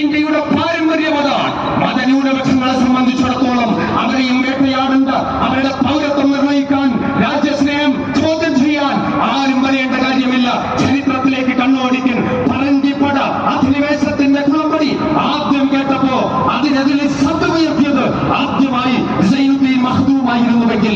ഇന്ത്യയുടെ പാരമ്പര്യം അതാണ്. മതന്യൂനപക്ഷങ്ങളെ സംബന്ധിച്ചിടത്തോളം അവരെയും വേട്ടയാടുണ്ട് അവരുടെ പൗരത്വം നിർണയിക്കാൻ രാജ്യസ്നേഹം ചോദ്യം ചെയ്യാൻ ആരും പറയേണ്ട കാര്യമില്ല. ചരിത്രത്തിലേക്ക് കണ്ണോടിക്കൻ പറങ്കിപ്പട അധിനിവേശത്തിന്റെ കുളമ്പടി ആദ്യം കേട്ടപ്പോ അതിനെതിരെ ശബ്ദമുയർത്തിയത് ആദ്യമായി മഹദൂമായിരുന്നുവെങ്കിൽ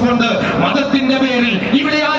കൊണ്ട് മതത്തിന്റെ പേരിൽ ഇവിടെ ആ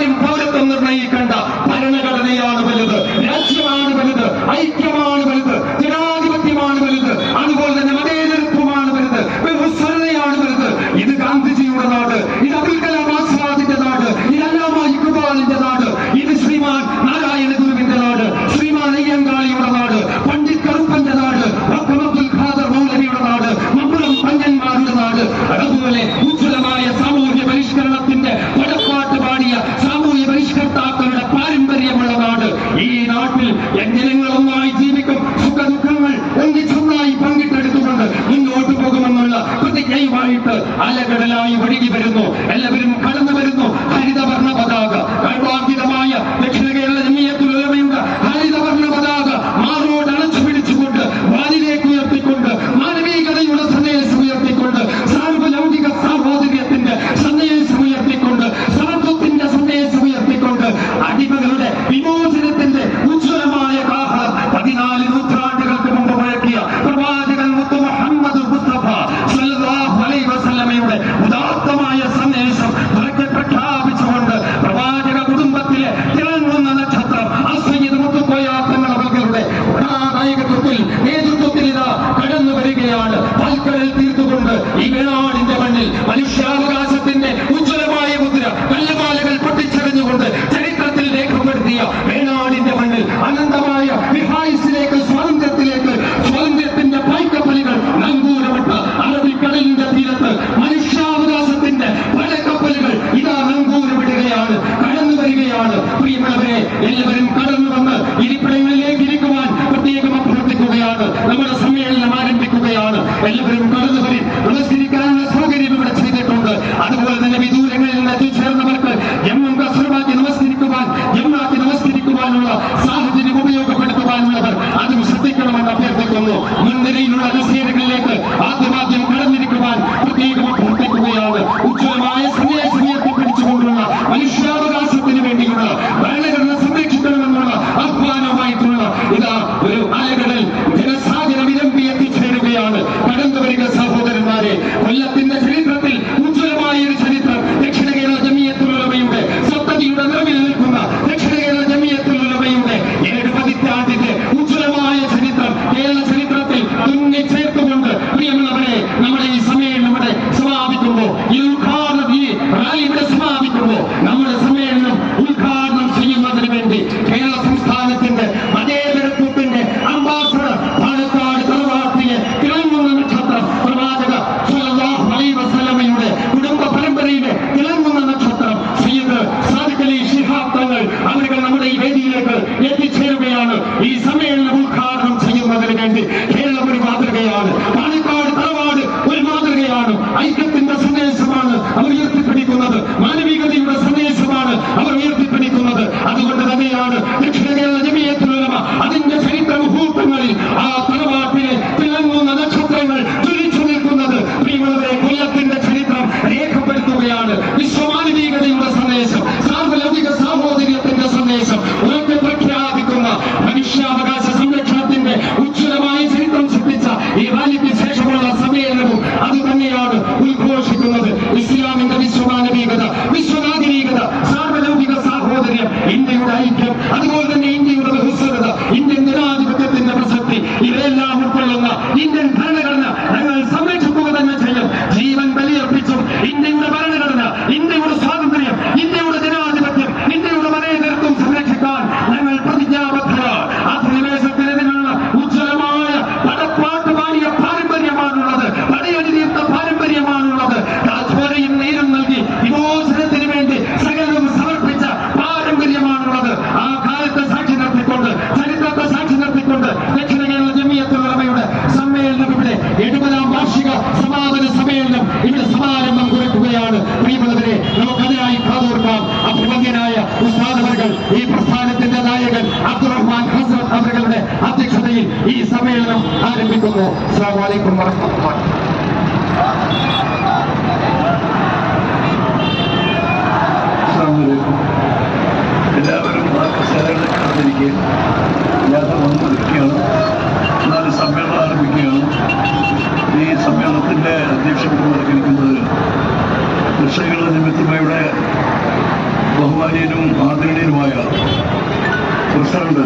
ഹസ്രത്ത് അധ്യക്ഷതയിൽ ഈ സമ്മേളനം ആരംഭിക്കുന്നു. അസ്സാം വലൈക്കും എല്ലാവരും ഈ ആദരണീയനുമായ പ്രസിഡന്റ്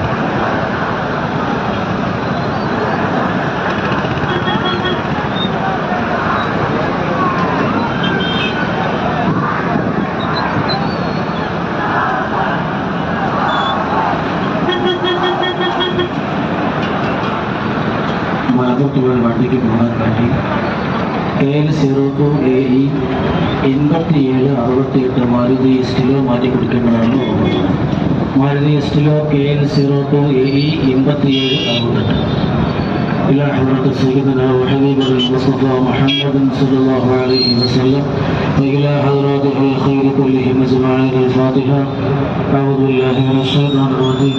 പരിണതി മലപ്പുറത്തുള്ള വണ്ടിക്ക് പോകാൻ വേണ്ടി K L zero two A E എൺപത്തിയേഴ് അറുപത്തിയെട്ട് മാരുതി എസ്റ്റിലോ മാറ്റി കൊടുക്കേണ്ടതാണ് ഓർമ്മ Maruti Estilo K L zero two A E എൺപത്തിയേഴ് അറുപത്തെട്ട് إلى حضرة سيدنا وحبيبنا المصطفى محمد صلى الله عليه وسلم وإلى حضرات الخير كلهم أجمعين الفاتحة أعوذ بالله من الشيطان الرجيم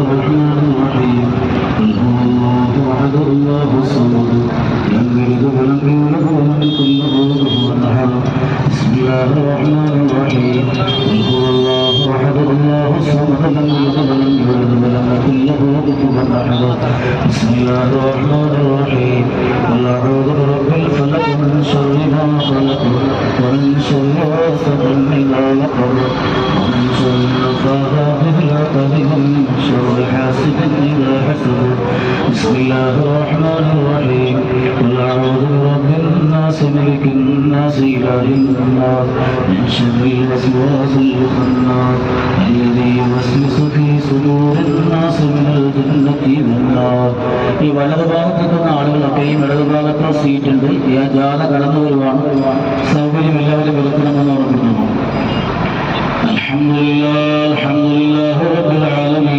أعوذ برب الفلق من شر ما خلق ومن شر غاسق إذا وقب ومن شر النفاثات في العقد ومن شر حاسد إذا حسد. بسم الله الرحمن الرحيم. قل أعوذ الناس ملك الناس إله الناس من شر الوسواس الخناس الذي يوسوس في صدور الناس من الجنة والنار ഈ വലതു ഭാഗത്ത് നിൽക്കുന്ന ആളുകളൊക്കെയും ഇടതു ഭാഗത്ത് സീറ്റ് ഉണ്ട് ഈ ആ ജാഥ കടന്നു വരുവാണ് സൗകര്യം എല്ലാവരും വിളിക്കണമെന്ന് ഓർമ്മിക്കുന്നു الحمد لله الحمد لله رب العالمين